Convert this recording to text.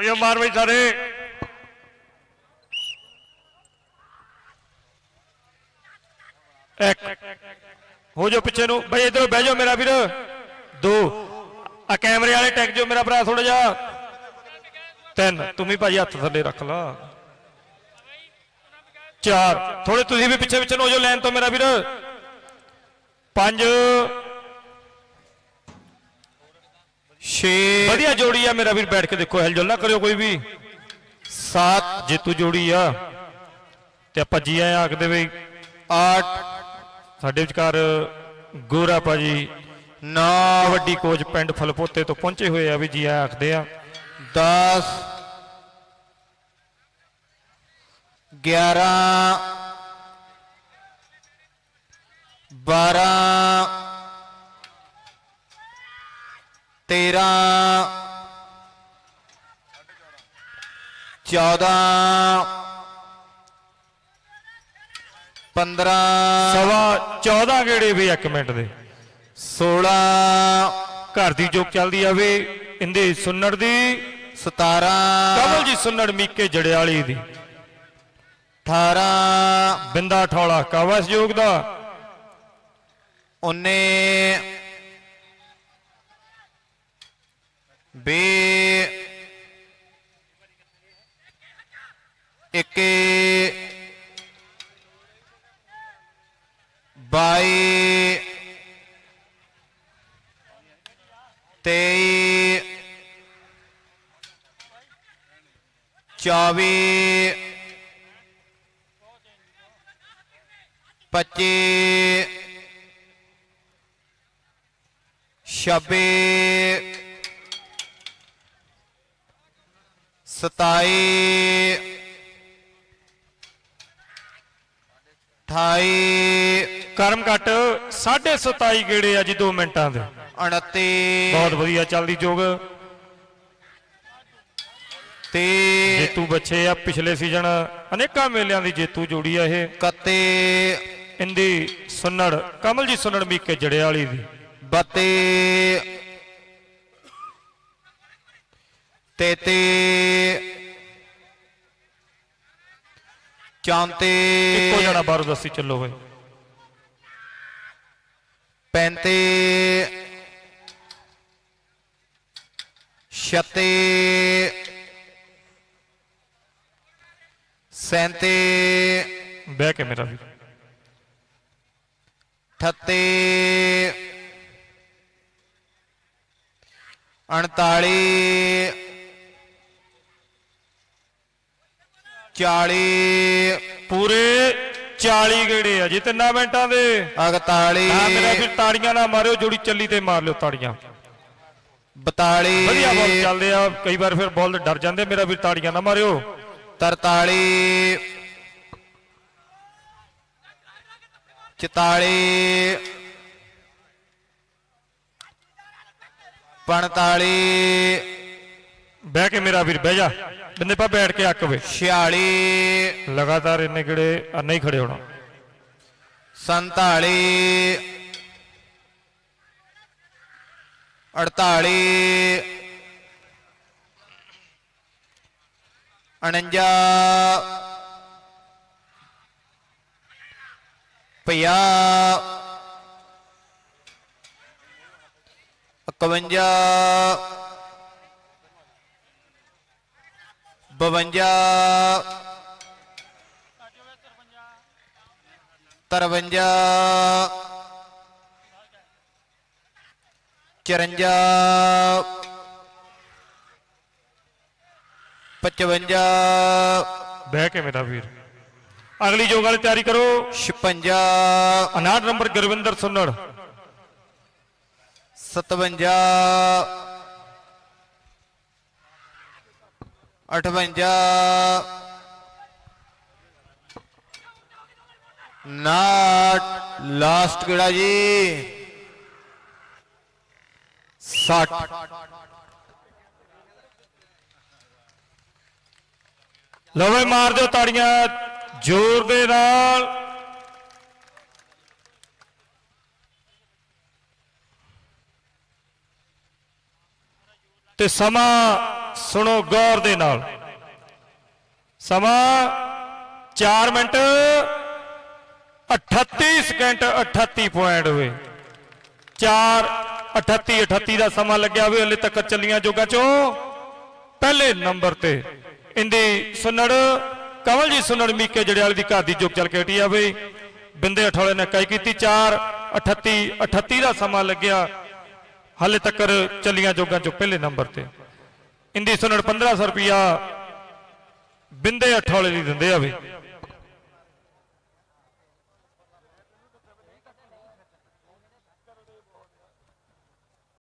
ਓਏ ਮਾਰ ਬਈ ਸਾਰੇ। ਇੱਕ। ਹੋ ਜਾ ਪਿੱਛੇ ਨੂੰ। ਬਈ ਇਧਰ ਬਹਿ ਜਾਓ ਮੇਰਾ ਵੀਰ। ਦੋ। ਆ ਕੈਮਰੇ ਵਾਲੇ ਟੈਕ ਜੋ ਮੇਰਾ ਭਰਾ ਥੋੜਾ ਜਾ ਤਿੰਨ। ਤੂੰ ਵੀ ਭਾਜੀ ਹੱਥ ਥੱਲੇ ਰੱਖ ਲਾ। ਚਾਰ। ਥੋੜੇ ਤੁਸੀਂ ਵੀ ਪਿੱਛੇ ਪਿੱਛੇ ਨੂੰ ਹੋ ਜਾਓ ਲਾਈਨ ਤੋਂ ਮੇਰਾ ਵੀਰ। ਪੰਜ। ਛੇ ਵਧੀਆ ਜੋੜੀ ਆ ਮੇਰਾ ਵੀਰ ਬੈਠ ਕੇ ਦੇਖੋ ਹਿਲਜੁਲ ਨਾ ਕਰਿਓ ਕੋਈ ਵੀ। ਸੱਤ ਜੇਤੂ ਜੋੜੀ ਆ। ਤੇ ਆਪਾਂ ਜੀ ਆਏ ਆਖਦੇ ਵੀ। ਅੱਠ ਸਾਡੇ ਵਿਚਕਾਰ ਗੋਰਾ ਭਾਜੀ ਨੌ ਵੱਡੀ ਕੋਚ ਪਿੰਡ ਫਲਪੋਤੇ ਤੋਂ ਪਹੁੰਚੇ ਹੋਏ ਆ ਵੀ ਜੀ ਆਏ ਆਖਦੇ ਆ। 10 11 12 13 14 15 ਸਵਾ 14 ਗੇੜੇ ਵੀ 1 ਮਿੰਟ ਦੇ। 16 ਘਰ ਦੀ ਜੋਕ ਚੱਲਦੀ ਆਵੇ ਇੰਦੇ ਸੁੰਨੜ ਦੀ। 17 ਕਮਲ ਜੀ ਸੁੰਨੜ ਮੀਕੇ ਜੜਿਆਲੀ ਦੀ। 18 ਬਿੰਦਾ ਠੌਲਾ ਕਾਵਾ ਸਹਿਯੋਗ ਦਾ। 19 20 21 22 23 24 25 ਛੱਬੀ ਸਤਾਈ। ਅਠਾਈ। ਕਰਮ ਘਟ 27 ਗੇੜੇ ਆ ਜੀ 2 ਮਿੰਟਾਂ ਦੇ। 29 ਬਹੁਤ ਵਧੀਆ ਚੱਲਦੀ ਜੋਗ। ਤੇ ਜੇਤੂ ਬੱਚੇ ਆ ਪਿਛਲੇ ਸੀਜ਼ਨ ਅਨੇਕਾਂ ਮੇਲਿਆਂ ਦੀ ਜੇਤੂ ਜੋੜੀ ਆ ਇਹ। 31 ਇੰਦੀ ਸੁੰਨੜ ਕਮਲ ਜੀ ਸੁੰਨੜ ਮੀਕੇ ਜੜਿਆਲੀ ਦੀ। 32 33 34 ਇੱਕੋ ਜਣਾ ਬਾਹਰੋਂ ਦੱਸੀ ਚੱਲੋ ਵੇ 35 36 37 ਬਹਿ ਕੇ ਮੇਰਾ ਵੀ। 38 39 40 ਪੂਰੇ 40 ਗੇੜੇ ਆ ਜੀ ਤਿੰਨਾਂ ਮਿੰਟਾਂ ਦੇ। 41 ਆ ਮੇਰਾ ਫਿਰ ਤਾੜੀਆਂ ਨਾ ਮਾਰਿਓ ਜੋੜੀ ਚੱਲੀ ਤੇ ਮਾਰ ਲਿਓ ਤਾੜੀਆਂ। 42 ਵਧੀਆ ਬਾਲ ਚੱਲਦੇ ਆ ਕਈ ਵਾਰ ਫਿਰ ਬਾਲ ਡਰ ਜਾਂਦੇ ਮੇਰਾ ਵੀ ਤਾੜੀਆਂ ਨਾ ਮਾਰਿਓ। 43 44 45 ਬਹਿ ਕੇ ਮੇਰਾ ਵੀਰ ਬਹਿ ਜਾ। ਬੰਦੇ ਪਾ ਬੈਠ ਕੇ ਅੱਕ ਵੇ। 46 ਲਗਾਤਾਰ ਇੰਨੇ ਗੇੜੇ ਆ ਨਹੀਂ ਖੜੇ ਹੋਣਾ। 47 48 49 50 51 52 ਤਰਵੰਜਾ। ਚਰੰਜਾ। ਪਚਵੰਜਾ। ਬਹਿ ਕੇ ਮੇਰਾ ਵੀਰ? ਅਗਲੀ ਜੋਗ ਵਾਲੀ ਤਿਆਰੀ ਕਰੋ। ਛਪੰਜਾ। 59 ਨੰਬਰ ਗੁਰਵਿੰਦਰ ਸੁੰਨੜ। ਸਤਵੰਜਾ। ਅਠਵੰਜਾ। ਨਾਟ ਲਾਸਟ ਕਿਹੜਾ ਜੀ? 60 ਲਓ ਮਾਰ ਦਿਓ ਤਾੜੀਆਂ, ਜ਼ੋਰ ਦੇ ਨਾਲ। ਤੇ ਸਮਾਂ ਸੁਣੋ ਗੌਰ ਦੇ ਨਾਲ। ਸਮਾਂ 4 ਮਿੰਟ 38 ਸਕਿੰਟ 38 ਪੁਆਇੰਟ ਹੋਏ। 4 38 38 ਦਾ ਸਮਾਂ ਲੱਗਿਆ ਹੋਵੇ, ਹਲੇ ਤੱਕ ਚੱਲੀਆਂ ਜੋਗਾ ਚੋਂ। ਪਹਿਲੇ ਨੰਬਰ ਤੇ ਇੰਦੀ ਸੁਨੜ, ਕਮਲਜੀਤ ਸੁਨੜ ਮੀਕੇ ਜੜਿਆਲ ਦੀ ਘਰ ਦੀ ਜੋਗ ਚੱਲ ਕੇ ਹਟੀ ਆ ਬਈ। ਬਿੰਦੇ ਅਠੌਲੇ ਨੇ ਕਾਈ ਕੀਤੀ 4 38 38 ਦਾ ਸਮਾਂ ਲੱਗਿਆ। ਹਲੇ ਤੱਕ ਚੱਲੀਆਂ ਜੋਗਾ ਚੋਂ ਪਹਿਲੇ ਨੰਬਰ ਤੇ। ਇੰਦੀ ਸੁਨੜ 1500 ਰੁਪਿਆ ਬਿੰਦੇ ਅਠੌਲੇ ਦੀ ਦਿੰਦੇ ਆ ਬਈ